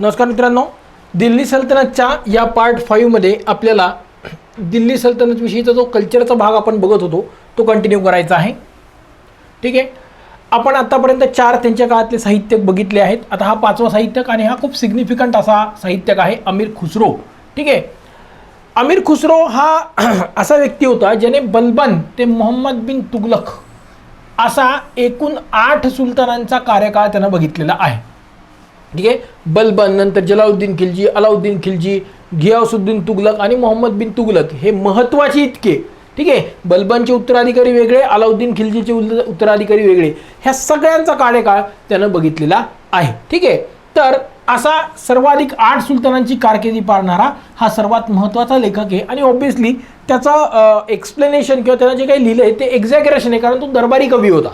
नमस्कार मित्रांनो दिल्ली सल्तनतच्या या पार्ट फाईव्हमध्ये आपल्याला दिल्ली सल्तनतविषयीचा जो कल्चरचा भाग आपण बघत होतो तो कंटिन्यू करायचा आहे. ठीक आहे? आपण आत्तापर्यंत चार त्यांच्या काळातले साहित्यक बघितले आहेत. आता हा पाचवा साहित्यक आणि हा खूप सिग्निफिकंट असा साहित्यक आहे अमीर खुसरो. ठीक आहे? अमीर खुसरो हा असा व्यक्ती होता ज्याने बलबन ते मोहम्मद बिन तुगलक असा एकूण आठ सुलतानांचा कार्यकाळ त्यानं बघितलेला आहे. ठीक आहे? बलबन नंतर जलाउद्दीन खिलजी अलाउद्दीन खिलजी घियासुद्दीन तुगलक आणि मोहम्मद बिन तुगलक हे महत्त्वाचे इतके. ठीक आहे? बलबनचे उत्तराधिकारी वेगळे अलाउद्दीन खिलजीचे उल- उत्तराधिकारी वेगळे. ह्या सगळ्यांचा कार्यकाळ त्यानं बघितलेला आहे. ठीक आहे? तर असा सर्वाधिक आठ सुलतानांची कारकिर्दी पाळणारा हा सर्वात महत्त्वाचा लेखक आहे. आणि ऑब्व्हियसली त्याचं एक्सप्लेनेशन किंवा त्यानं जे काही लिहिलं आहे ते एक्झॅग्रेशन आहे कारण तो दरबारी कवी होता.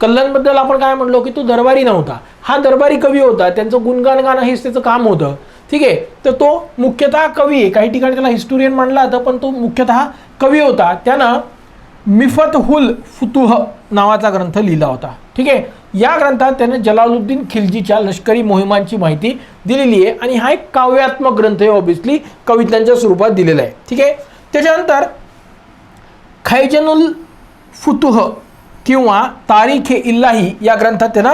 कल्याणबद्दल आपण काय म्हणलो की तो दरबारी नव्हता. हा दरबारी कवी होता. त्यांचं गुणगान गाणं हेच त्याचं काम होतं. ठीक आहे? तर तो मुख्यतः कवी आहे काही ठिकाणी त्याला हिस्टोरियन म्हणला जातं पण तो मुख्यतः कवी होता. त्यानं मिफत हुल फुतुह नावाचा ग्रंथ लिहिला होता. ठीक आहे? या ग्रंथात त्यानं जलालुद्दीन खिलजीच्या लष्करी मोहिमांची माहिती दिलेली आहे आणि हा एक काव्यात्मक ग्रंथ आहे ऑब्विसली कवितांच्या स्वरूपात दिलेला आहे. ठीक आहे? त्याच्यानंतर खैजनुल फुतुह किंवा तारीख ए इल्लाही या ग्रंथात त्यानं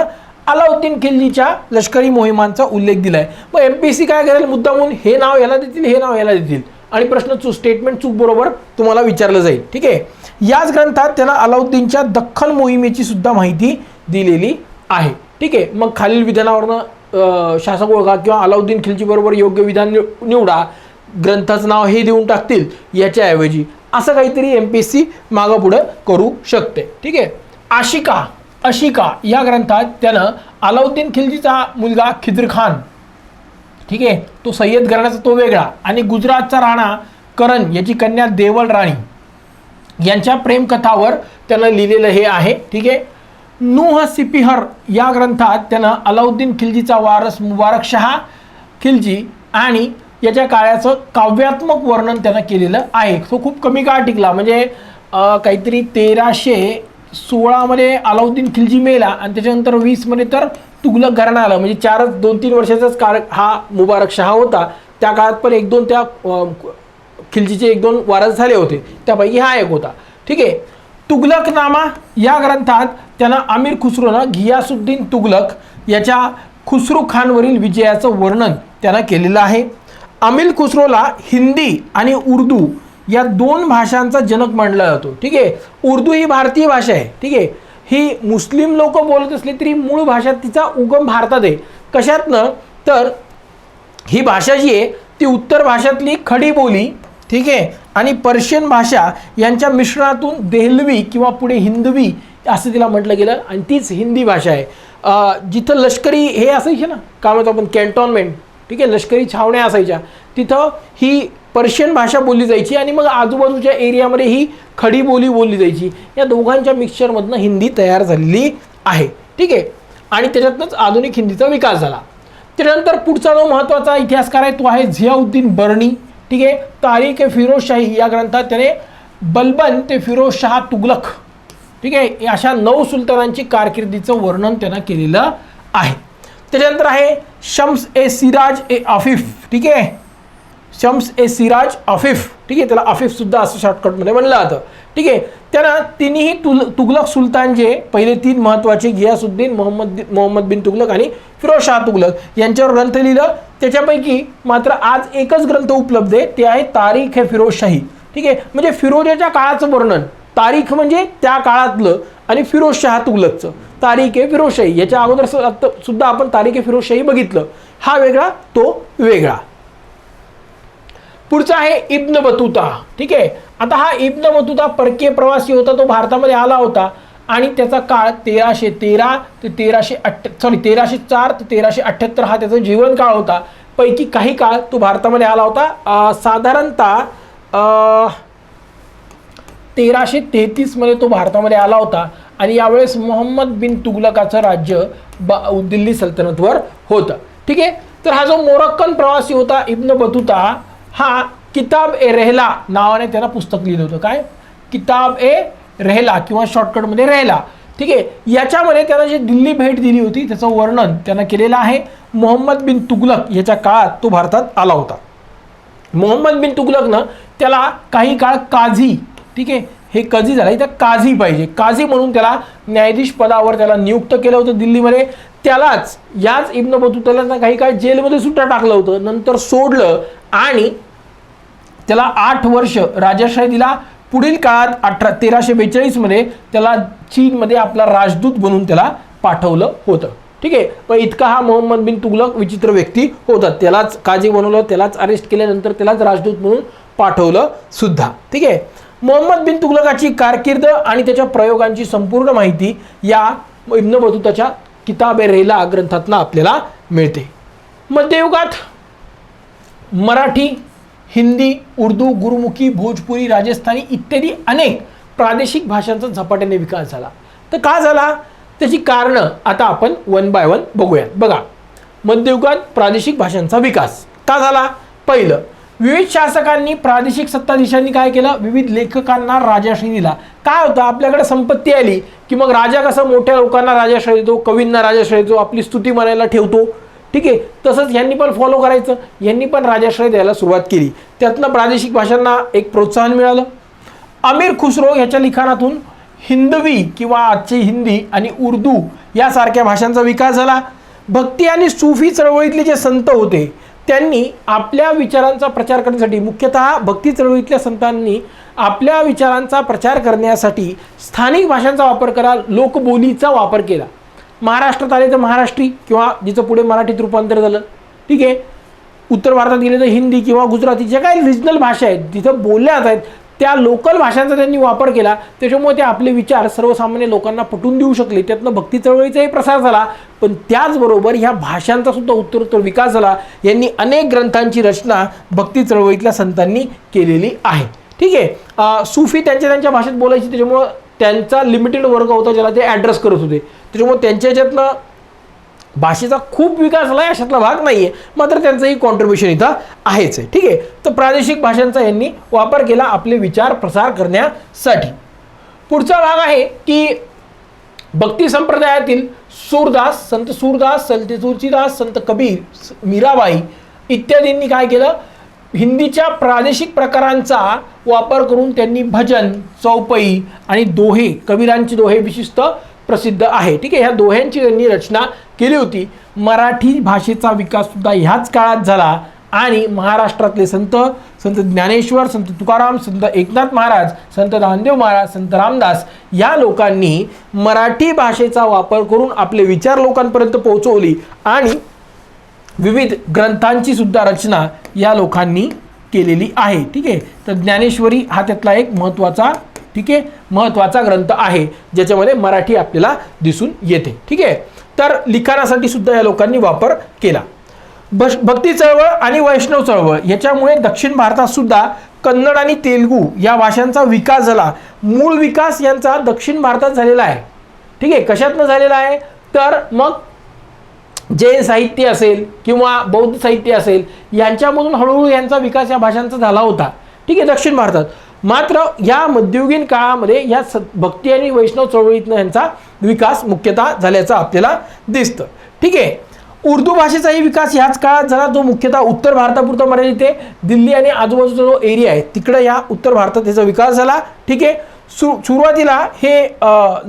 अलाउद्दीन खिलजीच्या लष्करी मोहिमांचा उल्लेख दिला आहे मग एम पी सी काय करेल? मुद्दामून हे नाव याला देतील हे नाव याला देतील. आणि प्रश्न चूक स्टेटमेंट चूक बरोबर तुम्हाला विचारलं जाईल. ठीक आहे? याच ग्रंथात त्यांना अलाउद्दीनच्या दख्खन मोहिमेची सुद्धा माहिती दिलेली आहे. ठीक आहे? मग खालील विधानावरनं शासक ओळखा किंवा अलाउद्दीन खिलजी बरोबर योग्य विधान निव- निवडा. ग्रंथाचं नाव हे देऊन टाकतील याच्याऐवजी. असं काहीतरी एम पी एस सी मागं पुढं करू शकते. ठीक आहे? आशिका अशिका या ग्रंथात त्यानं अलाउद्दीन खिलजीचा मुलगा खिद्र खान ठीक आहे तो सय्यद घराण्याचा तो वेगळा आणि गुजरातचा राणा करण याची कन्या देवल राणी. यांच्या प्रेमकथावर त्यानं लिहिलेलं हे आहे ठीक आहे. नूह सिपिहर या ग्रंथात त्यानं अलाउद्दीन खिलजीचा वारस मुबारक शहा खिलजी आणि याच्या काळाचं काव्यात्मक वर्णन त्यानं केलेलं आहे. तो खूप कमी काळ टिकला म्हणजे काहीतरी तेराशे सोळामध्ये अलाउद्दीन खिलजी मेला आणि त्याच्यानंतर वीसमध्ये तर तुगलक घराणं आलं. म्हणजे चारच दोन तीन वर्षाचाच काळ हा मुबारक शहा होता. त्या काळात पण एक दोन त्या खिलजीचे एक दोन वारस झाले होते. त्यापैकी हा एक होता. ठीक आहे? तुगलकनामा या ग्रंथात त्यांना अमीर खुसरोनं घियासुद्दीन तुगलक याच्या खुसरू खानवरील विजयाचं वर्णन त्यानं केलेलं आहे. अमिल खुसरोला हिंदी आणि उर्दू या दोन भाषांचा जनक मानला जातो. ठीक आहे? उर्दू ही भारतीय भाषा आहे. ठीक आहे? ही मुस्लिम लोक बोलत असली तरी मूळ भाषा तिचा उगम भारतात आहे. कशातनं? तर ही भाषा जी आहे ती उत्तर भाषातली खडी बोली ठीक आहे? आणि पर्शियन भाषा यांच्या मिश्रणातून देहलवी किंवा पुढे हिंदवी असं तिला म्हटलं गेलं आणि तीच हिंदी भाषा आहे. जिथं लष्करी हे असायचे ना काय म्हणतो आपण कॅन्टॉनमेंट ठीक आहे? लष्करी छावण्या असायच्या. तिथं ही पर्शियन भाषा बोलली जायची आणि मग आजूबाजूच्या एरियामध्ये ही खडी बोली बोलली जायची. या दोघांच्या मिक्सचरमधनं हिंदी तयार झालेली आहे. ठीक आहे? आणि त्याच्यातनंच आधुनिक हिंदीचा विकास झाला. त्यानंतर पुढचा जो महत्त्वाचा इतिहासकार आहे तो आहे झियाउद्दीन बर्णी. ठीक आहे? तारीख ए फिरोजशाही या ग्रंथात त्याने बलबन ते फिरोजशहा तुगलक. ठीक आहे? या अशा नऊ सुलतानांची कारकिर्दीचं वर्णन त्यानं केलेलं आहे. त्याच्यानंतर आहे शम्स ए सिराज ए आफिफ. ठीक आहे? शम्स ए सिराज आफिफ ठीक आहे त्याला आफिफसुद्धा असं शॉर्टकटमध्ये म्हणलं जातं. ठीक आहे त्यानं तिन्ही तुल तुगलक सुलतान जे पहिले तीन महत्त्वाचे घियासुद्दीन मोहम्मद मोहम्मद बिन तुगलक आणि फिरोज शाह तुगलक यांच्यावर ग्रंथ लिहिलं. त्याच्यापैकी मात्र आज एकच ग्रंथ उपलब्ध आहे ते आहे तारीख हे फिरोजशाही ठीक आहे म्हणजे फिरोजाच्या काळाचं वर्णन. तारीख म्हणजे त्या काळातलं आणि फिरोज शाह तुगलकचं. तारीख आहे फिरोजशाही याच्या अगोदर सुद्धा आपण तारीख आहे फिरोजशाही बघितलं. हा वेगळा तो वेगळा. पुढचा आहे इब्न बतुता. ठीक आहे? आता हा इब्न बतुता परकीय प्रवासी होता तो भारतामध्ये आला होता. आणि त्याचा काळ तेराशे तेरा ते तेराशे अठ्ठ सॉरी तेराशे चार ते तेराशे अठ्ठ्याहत्तर हा त्याचा जीवनकाळ होता. पैकी काही काळ तो भारतामध्ये आला होता. साधारणतः तेराशे तेहतीसमध्ये तो भारतामध्ये आला होता. आणि यावेळेस मोहम्मद बिन तुगलकाचं राज्य ब दिल्ली सल्तनतवर होतं. ठीक आहे? तर हा जो मोरक्कन प्रवासी होता इब्न बतुता हा किताब ए रेहला नावाने त्याला पुस्तक लिहिलं होतं. काय? किताब ए रेहला किंवा शॉर्टकटमध्ये रेहला. ठीक आहे? याच्यामध्ये त्यानं जी दिल्ली भेट दिली होती त्याचं वर्णन त्यानं केलेलं आहे. मोहम्मद बिन तुगलक याच्या काळात तो भारतात आला होता. मोहम्मद बिन तुगलकनं त्याला काही काळ काझी ठीक आहे? हे कधी झालं. इथं काझी पाहिजे. काझी म्हणून त्याला न्यायाधीश पदावर त्याला नियुक्त केलं होतं दिल्लीमध्ये. त्यालाच याच इब्न बतुताला काही काळ जेलमध्ये सुद्धा टाकलं होतं. नंतर सोडलं आणि त्याला आठ वर्ष राजाशाही दिला. पुढील काळात अठरा तेराशे बेचाळीसमध्ये त्याला चीनमध्ये आपला राजदूत बनवून त्याला पाठवलं होतं. ठीक आहे? पण इतका हा मोहम्मद बिन तुगलक विचित्र व्यक्ती होता. त्यालाच काजी बनवलं त्यालाच अरेस्ट केल्यानंतर त्यालाच राजदूत म्हणून पाठवलं सुद्धा. ठीक आहे? मोहम्मद बिन तुगलकाची कारकीर्द आणि त्याच्या प्रयोगांची संपूर्ण माहिती या इब्न बतुताच्या किताब ए रेला ग्रंथातनं आपल्याला मिळते. मध्ययुगात मराठी हिंदी उर्दू गुरुमुखी भोजपुरी राजस्थानी इत्यादी अनेक प्रादेशिक भाषांचा झपाट्याने विकास झाला. तर का झाला? त्याची कारणं आता आपण वन बाय वन बघूयात. बघा मध्ययुगात प्रादेशिक भाषांचा विकास. का झाला? पहिलं विविध शासकांनी प्रादेशिक सत्ताधीशांनी काय केलं? विविध लेखकांना राजाश्रय दिला काय होतं? आपल्याकडे संपत्ती आली की मग राजा कसं मोठ्या लोकांना राजाश्रय देतो कवींना राजाश्रय देतो आपली स्तुती म्हणायला ठेवतो? ठीक आहे? तसंच यांनी पण फॉलो करायचं. यांनी पण राजाश्रय द्यायला सुरुवात केली. त्यातनं प्रादेशिक भाषांना एक प्रोत्साहन मिळालं. अमीर खुसरो ह्याच्या लिखाणातून हिंदवी किंवा आजची हिंदी आणि उर्दू यासारख्या भाषांचा विकास झाला. भक्ती आणि सुफी चळवळीतले जे संत होते त्यांनी आपल्या विचारांचा प्रचार करण्यासाठी मुख्यतः भक्ती चळवळीतल्या संतांनी आपल्या विचारांचा प्रचार करण्यासाठी स्थानिक भाषांचा वापर करा लोकबोलीचा वापर केला. महाराष्ट्रात आले तर महाराष्ट्री किंवा जिचं पुढे मराठीत रूपांतर झालं. ठीक आहे. उत्तर भारतात गेले तर हिंदी किंवा गुजराती ज्या काही रिजनल भाषा आहेत तिथं बोलल्या जात आहेत त्या लोकल भाषांचा त्यांनी वापर केला त्याच्यामुळे ते आपले विचार सर्वसामान्य लोकांना पटवून देऊ शकले. त्यातनं भक्ती चळवळीचाही प्रसार झाला पण त्याचबरोबर ह्या भाषांचा सुद्धा उत्तरोत्तर विकास झाला. यांनी अनेक ग्रंथांची रचना भक्ती चळवळीतल्या संतांनी केलेली आहे. ठीक आहे? सूफी सुफी त्यांच्या त्यांच्या भाषेत बोलायची त्याच्यामुळं त्यांचा लिमिटेड वर्ग होता ज्याला ते ॲड्रेस करत होते. त्याच्यामुळे त्यांच्या ज्यातनं भाषेचा खूप विकास झाला अशातला भाग नाही आहे मात्र त्यांचंही कॉन्ट्रीब्युशन इथं आहेच आहे. ठीक आहे? तर प्रादेशिक भाषांचा यांनी वापर केला आपले विचार प्रसार करण्यासाठी. पुढचा भाग आहे की भक्ती संप्रदायातील सूरदास संत सूरदास संत तुळशीदास संत कबीर मीराबाई इत्यादींनी काय केलं? हिंदीच्या प्रादेशिक प्रकारांचा वापर करून त्यांनी भजन चौपई आणि दोहे कबीरांची दोहे विशिष्ट प्रसिद्ध आहे. ठीक आहे ह्या दोह्यांची त्यांनी रचना केली होती. मराठी भाषेचा विकास सुद्धा ह्याच काळात झाला आणि महाराष्ट्रातले संत संत ज्ञानेश्वर संत तुकाराम संत एकनाथ महाराज संत नामदेव महाराज संत रामदास या लोकांनी मराठी भाषेचा वापर करून आपले विचार लोकांपर्यंत पोहोचवली आणि विविध ग्रंथांची सुद्धा रचना या लोकांनी केलेली आहे. ठीक आहे तर ज्ञानेश्वरी हा त्यातला एक महत्त्वाचा ठीक आहे? महत्त्वाचा ग्रंथ आहे ज्याच्यामध्ये मराठी आपल्याला दिसून येते. ठीक आहे? तर लिखाणासाठी सुद्धा या लोकांनी वापर केला. भश भक्ती चळवळ आणि वैष्णव चळवळ याच्यामुळे दक्षिण भारतात सुद्धा कन्नड आणि तेलगू या भाषांचा विकास झाला. मूळ विकास यांचा दक्षिण भारतात झालेला आहे. ठीक आहे? कशातनं झालेला आहे? तर मग जैन साहित्य असेल किंवा बौद्ध साहित्य असेल यांच्यामधून हळूहळू यांचा विकास या भाषांचा झाला होता. ठीक आहे? दक्षिण भारतात. मात्र या मध्ययुगीन काळामध्ये या स भक्ती आणि वैष्णव चळवळीतनं यांचा विकास मुख्यतः झाल्याचं आपल्याला दिसतं. ठीक आहे. उर्दू भाषेचाही विकास ह्याच काळात झाला जो मुख्यतः उत्तर भारतापुरता मर्यादित आहे. दिल्ली आणि आजूबाजूचा जो एरिया आहे तिकडं या उत्तर भारतात त्याचा विकास झाला. ठीक आहे. सु सुरुवातीला हे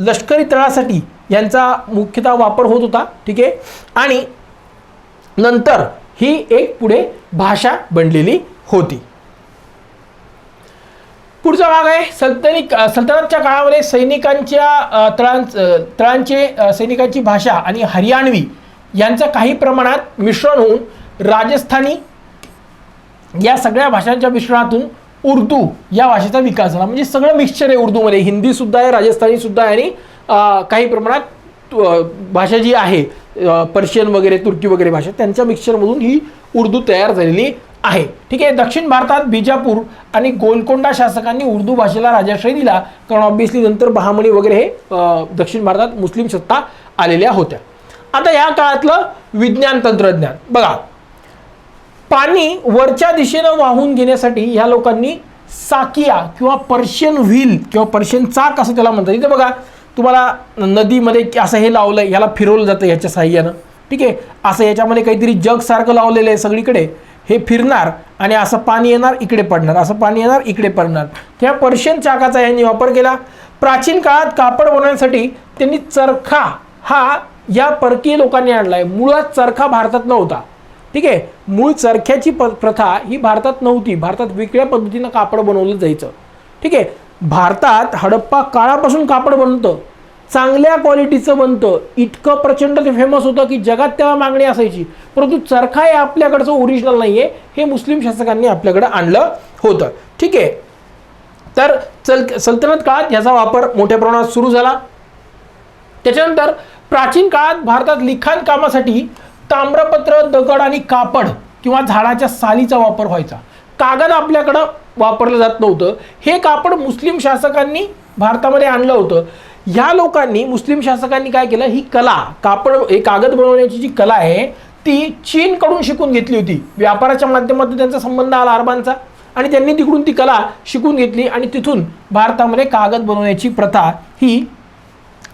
लष्करी तळासाठी यांचा मुख्यतः वापर होत होता. ठीक आहे. आणि नंतर ही एक पुढे भाषा बनलेली होती. पुढचा भाग आहे सल्तनिक सल्तनतच्या काळामध्ये सैनिकांच्या अ, तळां तळांचे सैनिकांची भाषा आणि हरियाणवी यांचं काही प्रमाणात मिश्रण होऊन राजस्थानी या सगळ्या भाषांच्या मिश्रणातून उर्दू या भाषेचा विकास झाला. म्हणजे सगळं मिक्सचर आहे उर्दूमध्ये. हिंदीसुद्धा आहे राजस्थानीसुद्धा आहे आणि काही प्रमाणात भाषा जी आहे पर्शियन वगैरे तुर्की वगैरे भाषा त्यांच्या मिक्सचरमधून ही उर्दू तयार झालेली आहे. ठीक आहे दक्षिण भारतात बिजापूर आणि गोलकोंडा शासकांनी उर्दू भाषेला राजाश्रय दिला. कारण ऑब्व्हियसली नंतर बहामणी वगैरे हे दक्षिण भारतात मुस्लिम सत्ता आलेल्या होत्या. आता या काळातलं विज्ञान तंत्रज्ञान. बघा पाणी वरच्या दिशेनं वाहून घेण्यासाठी ह्या लोकांनी साकिया किंवा पर्शियन व्हील किंवा पर्शियन चाक असं त्याला म्हणतात. इथे बघा तुम्हाला नदीमध्ये असं हे लावलं आहे ह्याला फिरवलं जातं ह्याच्या साह्यानं. ठीक आहे असं याच्यामध्ये काहीतरी जगसारखं लावलेलं आहे सगळीकडे. हे फिरणार आणि असं पाणी येणार इकडे पडणार. असं पाणी येणार इकडे पडणार. त्या पर्शियन चाकाचा यांनी वापर केला. प्राचीन काळात कापड बनवण्यासाठी त्यांनी चरखा हा या परकीय लोकांनी आणला आहे मुळात चरखा भारतात नव्हता. ठीक आहे? मूळ चरख्याची प प्रथा ही भारतात नव्हती. भारतात वेगळ्या पद्धतीनं कापड बनवलं जायचं. ठीक आहे? भारतात हडप्पा काळापासून कापड बनवतं. चांगल्या क्वालिटीचं बनतं. इतकं प्रचंड ते फेमस होतं की जगात त्याला मागणी असायची. परंतु चरखा हे आपल्याकडचं ओरिजिनल नाही आहे हे मुस्लिम शासकांनी आपल्याकडं आणलं होतं. ठीक आहे. तर चल सल्तनत काळात याचा वापर मोठ्या प्रमाणात सुरू झाला. त्याच्यानंतर प्राचीन काळात भारतात लिखाण कामासाठी ताम्रपत्र दगड आणि कापड किंवा झाडाच्या सालीचा वापर व्हायचा. कागद आपल्याकडं वापरलं जात नव्हतं. हे कापड मुस्लिम शासकांनी भारतामध्ये आणलं होतं. या लोकांनी मुस्लिम शासकांनी काय केलं? ही कला कापड हे कागद बनवण्याची जी कला आहे ती चीनकडून शिकून घेतली होती. व्यापाराच्या माध्यमातून त्यांचा संबंध आला अरबांचा. आणि त्यांनी तिकडून ती कला शिकून घेतली आणि तिथून भारतामध्ये कागद बनवण्याची प्रथा ही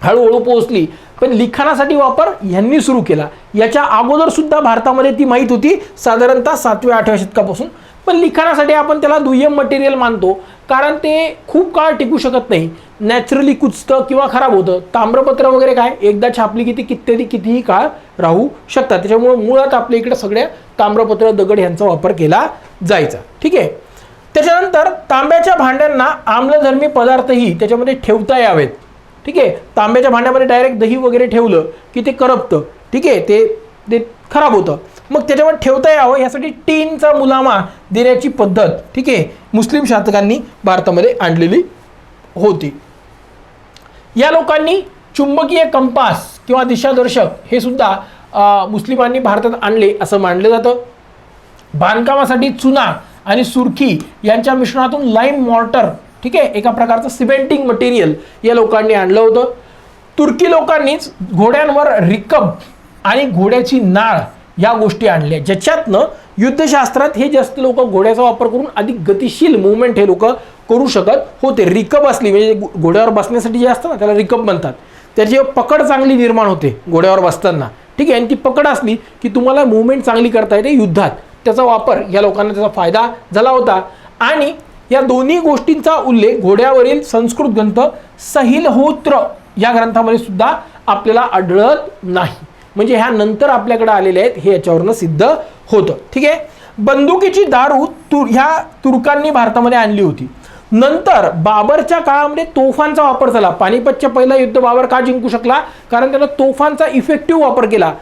हळूहळू पोहोचली. पण लिखाणासाठी वापर यांनी सुरू केला. याच्या अगोदर सुद्धा भारतामध्ये ती माहीत होती साधारणतः सातव्या आठव्या शतकापासून. पण लिखाणासाठी आपण त्याला दुय्यम मटेरियल मानतो कारण ते खूप काळ टिकू शकत नाही. नॅचरली कुचतं किंवा खराब होतं. ताम्रपत्र वगैरे काय एकदा छापली की ती किती कितीही काळ राहू शकतात. त्याच्यामुळे मुळात आपल्या इकडे सगळ्या ताम्रपत्र दगड यांचा वापर केला जायचा. ठीक आहे? त्याच्यानंतर तांब्याच्या भांड्यांना आम्लधर्मी पदार्थही त्याच्यामध्ये ठेवता यावेत. ठीक आहे? तांब्याच्या भांड्यामध्ये डायरेक्ट दही वगैरे ठेवलं की ते करपतं. ठीक आहे? ते ते खराब होतं. मग त्याच्यावर ठेवता यावं यासाठी टीनचा मुलामा देण्याची पद्धत ठीक आहे? मुस्लिम शासकांनी भारतामध्ये आणलेली होती. या लोकांनी चुंबकीय कंपास किंवा दिशादर्शक हे सुद्धा मुस्लिमांनी भारतात आणले असं मानलं जातं. बांधकामासाठी चुना आणि सुरखी यांच्या मिश्रणातून लाईम मॉर्टर ठीक आहे? एका प्रकारचं सिमेंटिंग मटेरियल या लोकांनी आणलं होतं. तुर्की लोकांनीच घोड्यांवर रिकब आणि घोड्याची नाळ या गोष्टी आणल्या. ज्याच्यातनं युद्धशास्त्रात हे जास्त लोक घोड्याचा वापर करून अधिक गतिशील मुवमेंट हे लोक करू शकत होते. रिकब असली म्हणजे घोड्यावर बसण्यासाठी जे असतं ना त्याला रिकब म्हणतात. त्याची पकड चांगली निर्माण होते घोड्यावर बसताना. ठीक आहे? आणि ती पकड असली की तुम्हाला मुवमेंट चांगली करता येते युद्धात. त्याचा वापर या लोकांना त्याचा फायदा झाला होता. आणि या दोन्ही गोष्टींचा उल्लेख घोड्यावरील संस्कृत ग्रंथ सहिलहोत्र या ग्रंथामध्ये सुद्धा आपल्याला आढळत नाही. म्हणजे ह्या नंतर आपल्याकडे आलेले आहेत हे याच्यावरनं सिद्ध होतं. ठीक आहे? बंदुकीची दारू तुर ह्या तुर्कांनी भारतामध्ये आणली होती. नंतर बाबरच्या काळामध्ये तोफांचा वापर झाला. पानिपतच्या पहिला युद्ध बाबर का जिंकू शकला? कारण त्यानं तोफांचा इफेक्टिव्ह वापर केला.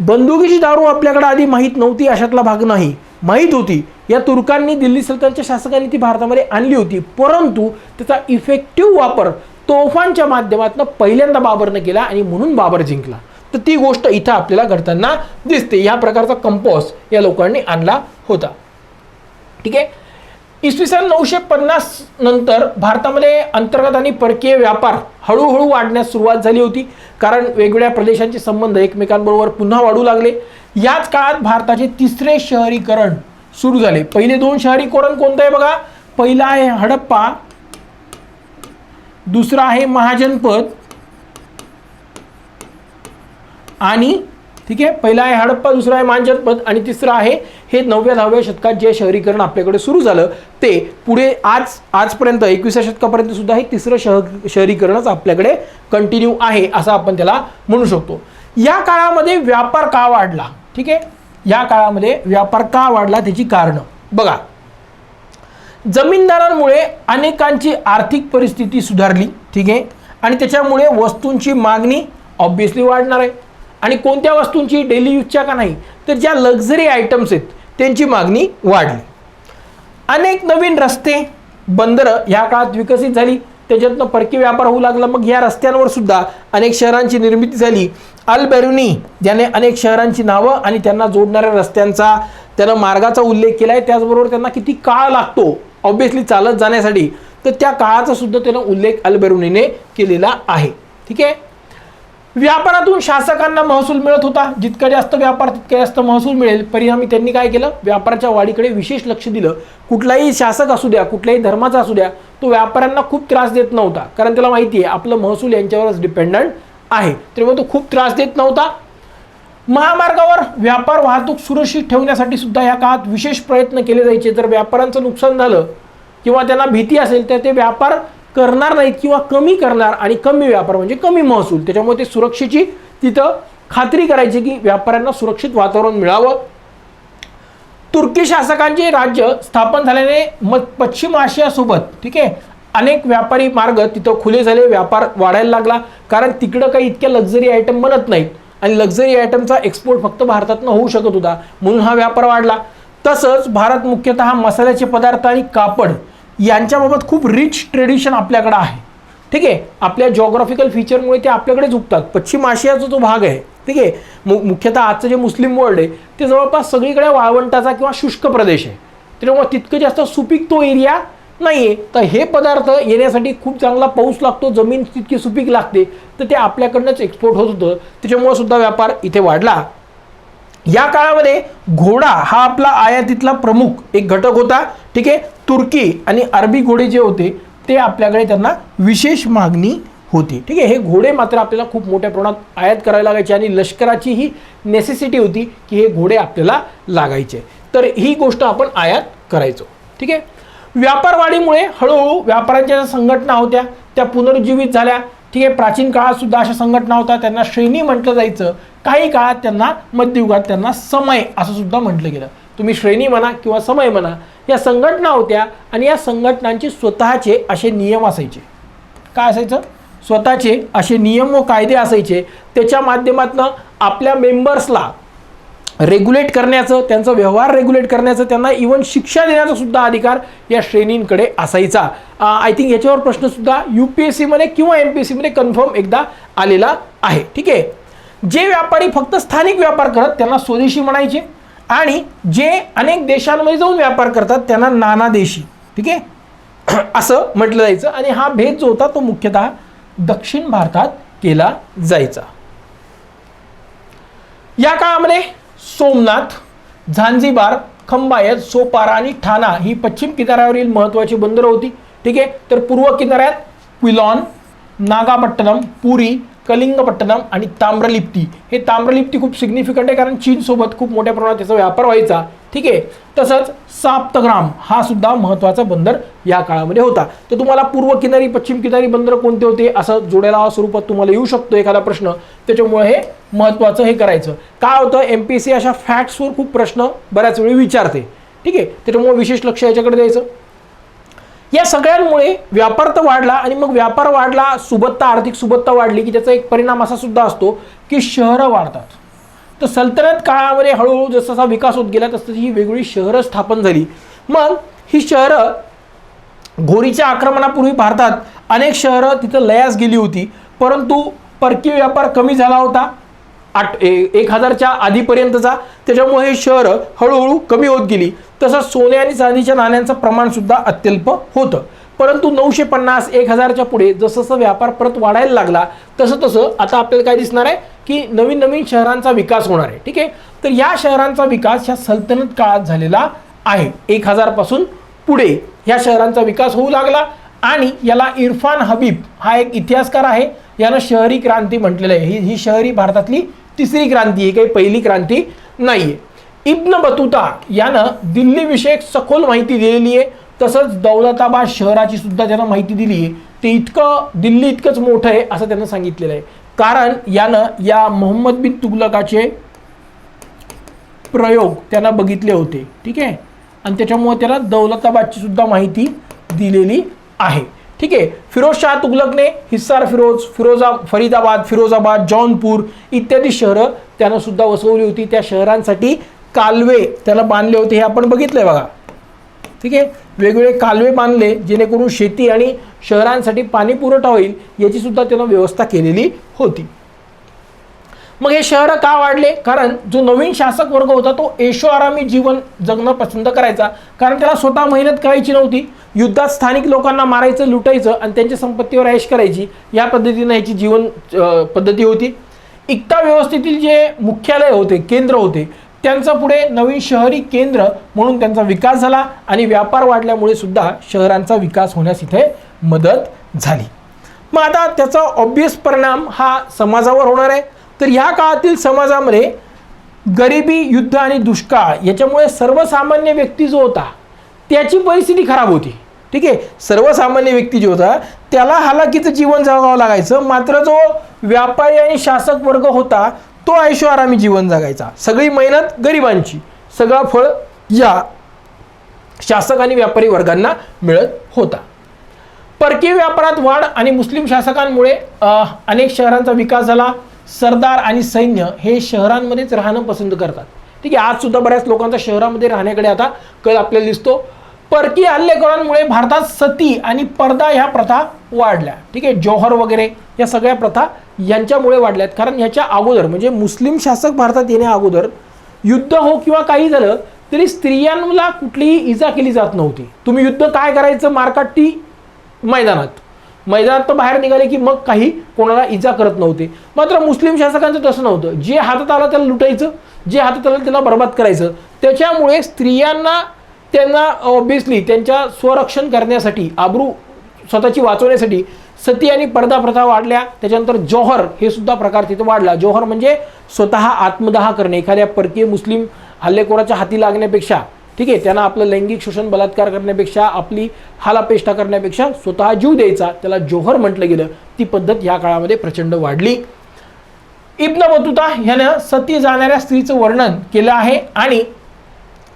बंदुकीची दारू आपल्याकडे आधी माहीत नव्हती अशातला भाग नाही. माहीत होती. या तुर्कांनी दिल्ली सल्तनच्या शासकांनी ती भारतामध्ये आणली होती. परंतु त्याचा इफेक्टिव्ह वापर तोफांच्या माध्यमातून पहिल्यांदा बाबरनं केला आणि म्हणून बाबर जिंकला. तर ती गोष्ट इथं आपल्याला घडताना दिसते. ह्या प्रकारचा कंपोज या लोकांनी आणला होता. ठीक आहे? इसवी सन नऊशे पन्नास नंतर भारतामध्ये अंतर्गत आणि परकीय व्यापार हळूहळू वाढण्यास सुरुवात झाली होती. कारण वेगवेगळ्या प्रदेशांचे संबंध एकमेकांबरोबर पुन्हा वाढू लागले. याच काळात भारताचे तिसरे शहरीकरण सुरू झाले. पहिले दोन शहरीकरण कोणतं आहे बघा? पहिला आहे हडप्पा दुसरा आहे महाजनपद आणि ठीक आहे? पहिला आहे हडप्पा दुसरा आहे मांजरपद आणि तिसरं आहे हे नवव्या दहाव्या शतकात जे शहरीकरण आपल्याकडे सुरू झालं ते पुढे आज आजपर्यंत एकविसाव्या शतकापर्यंत सुद्धा हे तिसरं शह शहरीकरणच आपल्याकडे कंटिन्यू आहे असं आपण त्याला म्हणू शकतो. या काळामध्ये व्यापार का वाढला? ठीक आहे? या काळामध्ये व्यापार का वाढला त्याची कारणं. बघा जमीनदारांमुळे अनेकांची आर्थिक परिस्थिती सुधारली ठीक आहे? आणि त्याच्यामुळे वस्तूंची मागणी ऑब्विसली वाढणार आहे. आणि कोणत्या वस्तूंची डेली यूजच्या का नाही तर ज्या लक्झरी आयटम्स आहेत त्यांची मागणी वाढली. अनेक नवीन रस्ते बंदरं ह्या काळात विकसित झाली. त्याच्यातनं परकीय व्यापार होऊ लागला. मग या रस्त्यांवर सुद्धा अनेक शहरांची निर्मिती झाली. अल बेरुनी ज्याने अनेक शहरांची नावं आणि त्यांना जोडणाऱ्या रस्त्यांचा त्यानं मार्गाचा उल्लेख केला आहे. त्याचबरोबर त्यांना किती काळ लागतो ऑब्वियसली चालत जाण्यासाठी. तर त्या काळाचा सुद्धा त्यानं उल्लेख अल बेरुनीने केलेला आहे. ठीक आहे? व्यापारातून शासकांना महसूल मिळत होता. जितका जास्त व्यापार तितका जास्त महसूल मिळेल. परिणामी त्यांनी काय केलं? व्यापाराच्या वाढीकडे विशेष लक्ष दिलं. कुठलाही शासक असू द्या कुठल्याही धर्माचा असू द्या तो व्यापाऱ्यांना खूप त्रास देत नव्हता. कारण त्याला माहिती आहे आपलं महसूल यांच्यावरच डिपेंडंट आहे. त्यामुळे तो खूप त्रास देत नव्हता. महामार्गावर व्यापार वाहतूक सुरक्षित ठेवण्यासाठी सुद्धा या काळात विशेष प्रयत्न केले जायचे. जर व्यापाऱ्यांचं नुकसान झालं किंवा त्यांना भीती असेल तर ते व्यापार करणार नाहीत किंवा कमी करणार आणि कमी व्यापार म्हणजे कमी महसूल. त्याच्यामुळे ते सुरक्षेची तिथं खात्री करायची की व्यापाऱ्यांना सुरक्षित वातावरण मिळावं. तुर्की शासकांचे राज्य स्थापन झाल्याने मग पश्चिम आशियासोबत ठीक आहे अनेक व्यापारी मार्ग तिथं खुले झाले व्यापार वाढायला लागला. कारण तिकडं काही इतक्या लक्झरी आयटम बनत नाहीत. आणि लक्झरी आयटमचा एक्सपोर्ट फक्त भारतातनं होऊ शकत होता. म्हणून हा व्यापार वाढला. तसंच भारत मुख्यतः मसाल्याचे पदार्थ आणि कापड यांच्याबाबत खूप रिच ट्रेडिशन आपल्याकडं आहे. ठीक आहे? आपल्या जॉग्राफिकल फीचरमुळे ते आपल्याकडे झुकतात. पश्चिम आशियाचा जो भाग आहे ठीक आहे? मु मुख्यतः आजचं जे मुस्लिम वर्ल्ड आहे ते जवळपास सगळीकडे वाळवंटाचा किंवा शुष्क प्रदेश आहे. त्याच्यामुळे तितकं जास्त सुपीक तो एरिया नाही आहे तर हे पदार्थ येण्यासाठी खूप चांगला पाऊस लागतो जमीन तितकी सुपीक लागते तर ते आपल्याकडनंच एक्सपोर्ट होत होतं. त्याच्यामुळं सुद्धा व्यापार इथे वाढला. या काळामध्ये घोडा हा आपला आयातीतला प्रमुख एक घटक होता. ठीक आहे? तुर्की आणि अरबी घोडे जे होते ते आपल्याकडे त्यांना विशेष मागणी होती. ठीक आहे? हे घोडे मात्र आपल्याला खूप मोठ्या प्रमाणात आयात करायला लागायचे आणि लष्कराची ही नेसेसिटी होती की हे घोडे आपल्याला लागायचे. तर ही गोष्ट आपण आयात करायचो. ठीक आहे? व्यापारवाढीमुळे हळूहळू व्यापाऱ्यांच्या ज्या संघटना होत्या त्या पुनरुज्जीवित झाल्या. ठीक आहे प्राचीन काळात सुद्धा अशा संघटना होत्या त्यांना श्रेणी म्हटलं जायचं. काही काळात त्यांना मध्ययुगात त्यांना समय असं सुद्धा म्हटलं गेलं. तुम्ही श्रेणी म्हणा किंवा समय म्हणा या संघटना होत्या आणि या संघटनांचे स्वतःचे असे नियम असायचे. काय असायचं? स्वतःचे असे नियम व कायदे असायचे. त्याच्या माध्यमातून आपल्या मेंबर्सला रेग्युलेट करण्याचं त्यांचा व्यवहार रेग्युलेट करण्याचं त्यांना इवन शिक्षा देण्याचा सुद्धा अधिकार या श्रेणींकडे असायचा. आय थिंक याच्यावर प्रश्नसुद्धा यू पी एस सीमध्ये किंवा एम पी एस सीमध्ये कन्फर्म एकदा आलेला आहे. ठीक आहे? जे व्यापारी फक्त स्थानिक व्यापार करत त्यांना स्वदेशी म्हणायचे आणि जे अनेक देशांमध्ये जाऊन व्यापार करतात त्यांना नानादेशी ठीक आहे? असं म्हटलं जायचं आणि हा भेद जो होता तो मुख्यतः दक्षिण भारतात केला जायचा. या काळामध्ये सोमनाथ झांझिबार खंबायत सोपारा आणि ठाणा ही पश्चिम किनाऱ्यावरील महत्त्वाची बंदरं होती. ठीक आहे? तर पूर्व किनाऱ्यात क्विलॉन नागापट्टणम पुरी कलिंगपट्टणम आणि ताम्रलिप्ती. हे ताम्रलिप्ती खूप सिग्निफिकंट आहे कारण चीनसोबत खूप मोठ्या प्रमाणात त्याचा व्यापार व्हायचा. ठीक आहे? तसंच साप्तग्राम हा सुद्धा महत्त्वाचा बंदर या काळामध्ये होता. तर तुम्हाला पूर्व किनारी पश्चिम किनारी बंदर कोणते होते? असं जोड्याला स्वरूपात तुम्हाला येऊ शकतो एखादा प्रश्न. त्याच्यामुळे हे महत्त्वाचं हे करायचं. काय होतं? एम पी सी अशा फॅक्ट्सवर खूप प्रश्न बऱ्याच वेळी विचारते. ठीक आहे? त्याच्यामुळे विशेष लक्ष याच्याकडे द्यायचं. या सगळ्यांमुळे व्यापार तर वाढला आणि मग व्यापार वाढला सुबत्ता आर्थिक सुबत्ता वाढली की त्याचा एक परिणाम असा सुद्धा असतो की शहरं वाढतात. तर सल्तनत काळामध्ये हळूहळू जसा विकास होत गेला तसं ही वेगवेगळी शहरं स्थापन झाली. मग ही शहरं घोरीच्या आक्रमणापूर्वी भारतात अनेक शहरं तिथं लयास गेली होती. परंतु परकीय व्यापार कमी झाला होता. आठ ए- एक हजारच्या आधीपर्यंतचा. त्याच्यामुळे हे शहरं हळूहळू कमी होत गेली. तसंच सोने आणि चांदीच्या नाण्यांचं प्रमाणसुद्धा अत्यल्प होतं. परंतु नऊशे पन्नास एक हजारच्या पुढे जसं जसं व्यापार परत वाढायला लागला तसं तसं आता आपल्याला काय दिसणार आहे? की नवीन नवीन शहरांचा विकास होणार आहे. ठीक आहे? तर या शहरांचा विकास ह्या सल्तनत काळात झालेला आहे. एक हजारपासून पुढे ह्या शहरांचा विकास होऊ लागला. आणि याला इरफान हबीब हा एक इतिहासकार आहे. यानं शहरी क्रांती म्हटलेलं आहे. ही ही शहरी भारतातली तिसरी क्रांती आहे. काही पहिली क्रांती नाही आहे इब्न बतुता यानं दिल्लीविषयक सखोल माहिती दिलेली आहे. तसंच दौलताबाद शहराची सुद्धा ज्यांना माहिती दिली आहे. ते इतकं दिल्ली इतकंच मोठं आहे असं त्यानं सांगितलेलं आहे. कारण यानं या मोहम्मद बिन तुगलकाचे प्रयोग त्यांना बघितले होते. ठीक आहे? आणि त्याच्यामुळे त्याला दौलताबादची सुद्धा माहिती दिलेली आहे. ठीक आहे? फिरोजशाह तुगलकने हिस्सार फिरोज फिरोजा फरीदाबाद फिरोजाबाद जौनपूर इत्यादी शहरं त्यानं सुद्धा वसवली होती. त्या शहरांसाठी कालवे त्याला बांधले होते हे आपण बघितलंय बघा. ठीक आहे? वेगवेगळे कालवे बांधले जेणेकरून शेती आणि शहरांसाठी पाणी पुरवठा होईल याची सुद्धा त्यानं व्यवस्था केलेली होती. मग हे शहरं का वाढले? कारण जो नवीन शासक वर्ग होता तो ऐशोआरामी जीवन जगणं पसंत करायचा. कारण त्याला स्वतः मेहनत करायची नव्हती. युद्धात स्थानिक लोकांना मारायचं लुटायचं आणि त्यांच्या संपत्तीवर ऐश करायची या पद्धतीनं ह्याची जीवन पद्धती होती. इक्ता व्यवस्थेतील जे मुख्यालय होते केंद्र होते त्यांचा पुढे नवीन शहरी केंद्र म्हणून त्यांचा विकास झाला आणि व्यापार वाढल्यामुळे सुद्धा शहरांचा विकास होण्यास इथे मदत झाली. मग आता त्याचा ऑब्वियस परिणाम हा समाजावर होणार आहे. तर ह्या काळातील समाजामध्ये गरिबी युद्ध आणि दुष्काळ याच्यामुळे सर्वसामान्य व्यक्ती जो होता त्याची परिस्थिती खराब होती. ठीक आहे? सर्वसामान्य व्यक्ती जो होता त्याला हालाकीचं जीवन जगावं लागायचं. मात्र जो व्यापारी आणि शासक वर्ग होता तो ऐशोआरामी जीवन जगायचा. सगळी मेहनत गरिबांची. सगळा फळ या शासक आणि व्यापारी वर्गांना मिळत होता. परकीय व्यापारात वाढ आणि मुस्लिम शासकांमुळे अनेक शहरांचा विकास झाला. सरदार आणि सैन्य हे शहरांमध्येच राहणं पसंत करतात. ठीक आहे आजसुद्धा बऱ्याच लोकांचा शहरामध्ये राहण्याकडे आता कल आपल्याला दिसतो. परकीय हल्लेखोरांमुळे भारतात सती आणि पर्दा ह्या प्रथा वाढल्या. ठीक आहे जौहर वगैरे या सगळ्या प्रथा यांच्यामुळे वाढल्यात. कारण ह्याच्या अगोदर म्हणजे मुस्लिम शासक भारतात येण्या अगोदर युद्ध हो किंवा काही झालं तरी स्त्रियांना कुठलीही इजा केली जात नव्हती. तुम्ही युद्ध काय करायचं? मारकाटी मैदानात. मैदानात तर बाहेर निघाले की मग काही कोणाला इजा करत नव्हते. मात्र मुस्लिम शासकांचं तसं नव्हतं. जे हातात आलं त्याला लुटायचं जे हातात आलं त्याला बर्बाद करायचं. त्याच्यामुळे स्त्रियांना त्यांना ऑब्विसली त्यांच्या स्वरक्षण करण्यासाठी आबरू स्वतःची वाचवण्यासाठी सती आणि पर्दा प्रथा वाढल्या. त्याच्यानंतर जोहर हे सुद्धा प्रकार तिथे वाढला. जोहर म्हणजे स्वतः आत्मदाह करणे. एखाद्या परकीय मुस्लिम हल्लेखोराच्या हाती लागण्यापेक्षा ठीक आहे त्यांना आपलं लैंगिक शोषण बलात्कार करण्यापेक्षा आपली हालापेष्टा करण्यापेक्षा स्वतः जीव द्यायचा त्याला जोहर म्हटलं गेलं ती पद्धत या काळामध्ये प्रचंड वाढली. इब्न बतुता ह्यानं सती जाणाऱ्या स्त्रीचं वर्णन केलं आहे आणि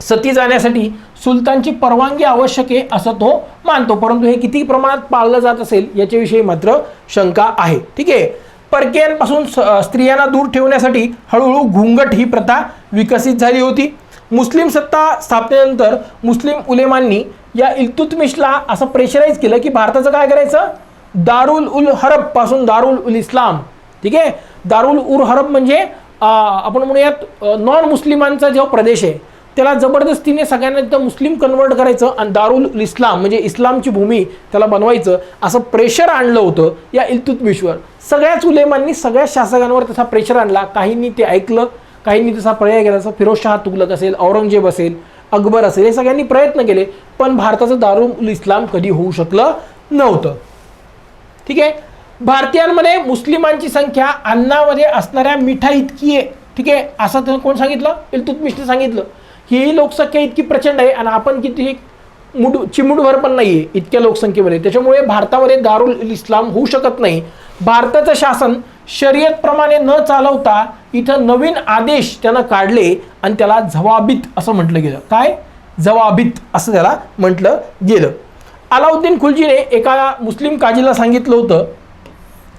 सती जाण्यासाठी सुलतानची परवानगी आवश्यक आहे असं तो मानतो. परंतु हे किती प्रमाणात पाळलं जात असेल याच्याविषयी मात्र शंका आहे. ठीक आहे परकीयांपासून स्त्रियांना दूर ठेवण्यासाठी हळूहळू घुंगट ही प्रथा विकसित झाली होती. मुस्लिम सत्ता स्थापनेनंतर मुस्लिम उलेमांनी या इल्तुतमिशला असं प्रेशराईज केलं की भारताचं काय करायचं? दारुल उल हरबपासून दारुल उल इस्लाम. ठीक आहे? दारुल उर हरब म्हणजे आपण म्हणूयात नॉन मुस्लिमांचा जो प्रदेश आहे त्याला जबरदस्तीने सगळ्यांना तिथं मुस्लिम कन्वर्ट करायचं आणि दारुल इस्लाम म्हणजे इस्लामची भूमी त्याला बनवायचं असं प्रेशर आणलं होतं या इल्तुतमिशवर सगळ्याच उलेमांनी सगळ्या शासकांवर तसा प्रेशर आणला. काहींनी ते ऐकलं काहींनी तसा पर्याय केला जसं फिरोजशहा तुगलक असेल औरंगजेब असेल अकबर असेल हे सगळ्यांनी प्रयत्न केले पण भारताचं दारुल इस्लाम कधी होऊ शकलं नव्हतं. ठीक आहे? भारतीयांमध्ये मुस्लिमांची संख्या अन्नामध्ये असणाऱ्या मिठा इतकी आहे. ठीक आहे? असं त्यानं कोण सांगितलं? इल्तुतमिशने सांगितलं. ही लोकसंख्या इतकी प्रचंड आहे आणि आपण किती मुड चिमुडभर पण नाही आहे इतक्या लोकसंख्येमध्ये. त्याच्यामुळे भारतामध्ये दारुल इस्लाम होऊ शकत नाही. भारताचं शासन शर्यतप्रमाणे न चालवता इथं नवीन आदेश त्यानं काढले आणि त्याला जवाबीत असं म्हटलं गेलं. काय? जवाबित असं त्याला म्हटलं गेलं. अलाउद्दीन खुलजीने एका मुस्लिम काजीला सांगितलं होतं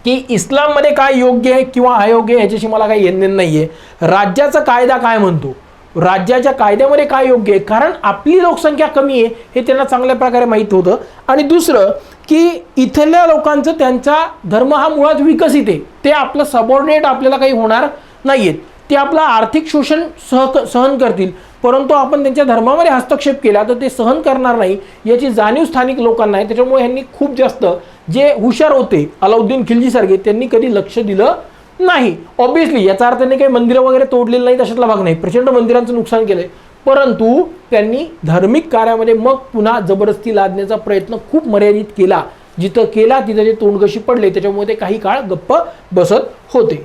की इस्लाममध्ये काय योग्य आहे किंवा अयोग्य आहे याच्याशी मला काही येणं नाही आहे राज्याचा कायदा काय म्हणतो? राज्याच्या कायद्यामध्ये काय योग्य आहे? कारण आपली लोकसंख्या कमी आहे हे त्यांना चांगल्या प्रकारे माहीत होतं. आणि दुसरं की इथल्या लोकांचं त्यांचा धर्म हा मुळात विकसित आहे. ते आपलं सबॉर्डिनेट आपल्याला काही होणार नाही आहेत ते आपलं आर्थिक शोषण सह सहन करतील. परंतु आपण त्यांच्या धर्मामध्ये हस्तक्षेप केला तर ते सहन करणार नाही. याची जाणीव स्थानिक लोकांना आहे. त्याच्यामुळे ह्यांनी खूप जास्त जे हुशार होते अलाउद्दीन खिलजीसारखे त्यांनी कधी लक्ष दिलं नाही. ऑब्विसली याचा अर्थ त्यांनी काही मंदिरं वगैरे तोडलेली नाही तशातला भाग नाही. प्रचंड मंदिरांचं नुकसान केलंय. परंतु त्यांनी धार्मिक कार्यामध्ये मग पुन्हा जबरदस्ती लादण्याचा प्रयत्न खूप मर्यादित केला. जिथं केला तिथं ते तोंडगशी पडले त्याच्यामुळे ते काही काळ गप्प बसत होते.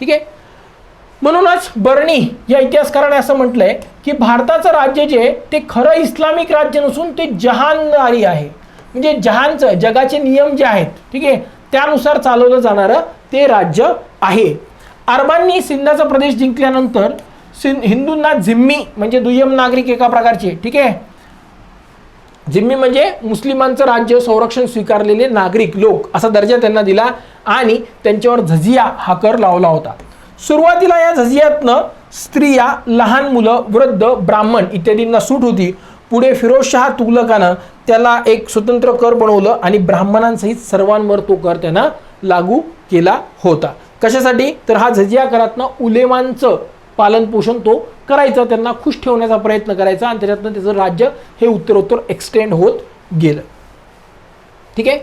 ठीक आहे? म्हणूनच बर्णी या इतिहासकाराने असं म्हटलंय की भारताचं राज्य जे ते खरं इस्लामिक राज्य नसून ते जहानदारी आहे. म्हणजे जहानचं जगाचे नियम जे आहेत ठीक आहे त्यानुसार चालवलं जाणारं ते राज्य आहे. अरबांनी सिंधाचा प्रदेश जिंकल्यानंतर सिंध हिंदूंना झिम्मी म्हणजे दुय्यम नागरिक एका प्रकारचे ठीक आहे? जिम्मी म्हणजे मुस्लिमांचं राज्य संरक्षण स्वीकारलेले नागरिक लोक असा दर्जा त्यांना दिला आणि त्यांच्यावर झझिया हा कर लावला होता. सुरुवातीला या झझियातनं स्त्रिया लहान मुलं वृद्ध ब्राह्मण इत्यादींना सूट होती. पुढे फिरोजशहा तुगलकानं त्याला एक स्वतंत्र कर बनवलं आणि ब्राह्मणांसहित सर्वांवर तो कर त्यांना लागू केला होता. कशासाठी? तर हा झजिया करातनं उलेमांचं पालनपोषण तो करायचा त्यांना खुश ठेवण्याचा प्रयत्न करायचा आणि त्याच्यातनं त्याचं राज्य हे उत्तरोत्तर एक्सटेंड होत गेलं. ठीक आहे?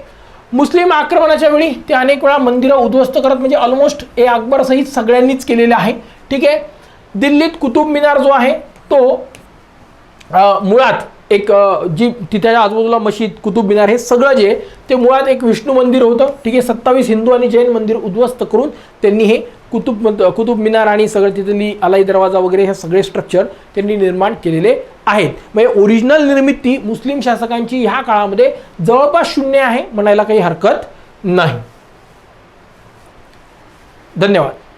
मुस्लिम आक्रमणाच्या वेळी ते अनेक वेळा मंदिरं उद्ध्वस्त करत म्हणजे ऑलमोस्ट ए अकबरसहित सगळ्यांनीच केलेलं आहे. ठीक आहे? दिल्लीत कुतुब मिनार जो आहे तो मुळात एक जी तिथे आजूबाजूला मशीद कुतुब मिनार हे सगळं जे ते मुळात एक विष्णू मंदिर होतं. ठीक आहे? सत्तावीस हिंदू आणि जैन मंदिर उद्ध्वस्त करून त्यांनी हे कुतुब मत- कुतुब मिनार आणि सगळं तिथली अलाई दरवाजा वगैरे हे सगळे स्ट्रक्चर त्यांनी निर्माण केलेले आहेत. म्हणजे ओरिजिनल निर्मिती मुस्लिम शासकांची ह्या काळामध्ये जवळपास शून्य आहे म्हणायला काही हरकत नाही. धन्यवाद.